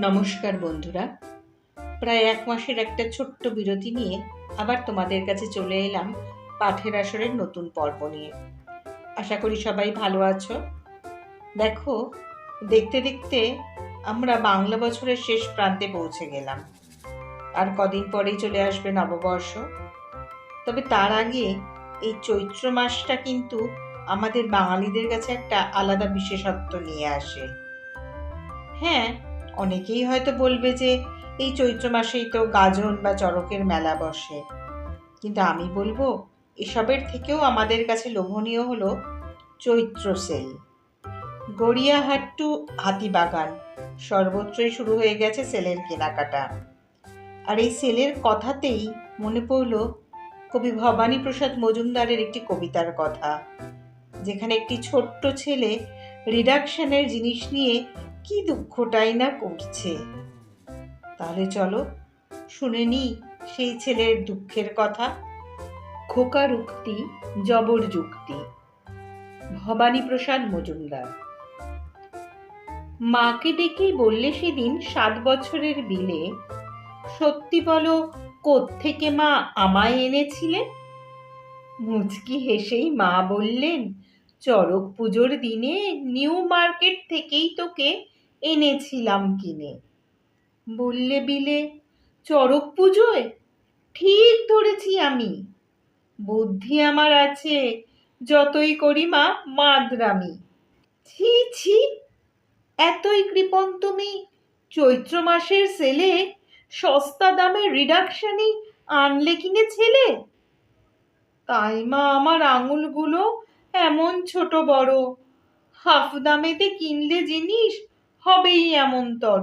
নমস্কার বন্ধুরা। প্রায় এক মাসের একটা ছোট্ট বিরতি নিয়ে আবার তোমাদের কাছে চলে এলাম পাঠের আসরের নতুন পর্ব নিয়ে। আশা করি সবাই ভালো আছো। দেখো, দেখতে দেখতে আমরা বাংলা বছরের শেষ প্রান্তে পৌঁছে গেলাম। আর কদিন পরেই চলে আসবে নববর্ষ। তবে তার আগে এই চৈত্র মাসটা কিন্তু আমাদের বাঙালিদের কাছে একটা আলাদা বিশেষত্ব নিয়ে আসে। হ্যাঁ অনেকেই হয়তো বলবে যে এই চৈত্র মাসেই তো গাজন বা চড়কের মেলা বসে। কিন্তু আমি বলব, এসবের থেকেও আমাদের কাছে লোভনীয় হলো চৈত্র সেল। গড়িয়াহাট টু হাতিবাগান, সর্বত্রই শুরু হয়ে গেছে সেলের কেনাকাটা। আর এই সেলের কথাতেই মনে পড়ল কবি ভবানী প্রসাদ মজুমদারের একটি কবিতার কথা, যেখানে একটি ছোট্ট ছেলে রিডাকশনের জিনিস নিয়ে কি দুঃখটাই না করছে। তাহলে চলো, শুনে নি সেই ছেলের দুঃখের কথা। খোকার উক্তি জবর যুক্তি। ভবানী প্রসাদ মজুমদার। মাকে ডেকেই বললে সেদিন সাত বছরের বিলে, সত্যি বলো, কোত্থেকে মা আমায় এনেছিলেন মুচকি হেসেই মা বললেন, চড়ক পুজোর দিনে নিউ মার্কেট থেকেই তোকে এনেছিলাম কিনে। বললে বিলে, চড়ক পুজোয়? ঠিক ধরেছি আমি। বুদ্ধি আমার আছে, যতই করি মা, মাদ্রামি। ছি ছি, এতই কৃপণ তুমি। চৈত্র মাসের সেলে সস্তা দামে রিডাকশনই আনলে কিনে ছেলে? তাই মা, আমার আঙুলগুলো এমন ছোট বড়। হাফ দামেতে কিনলে জিনিস হবেই এমন তর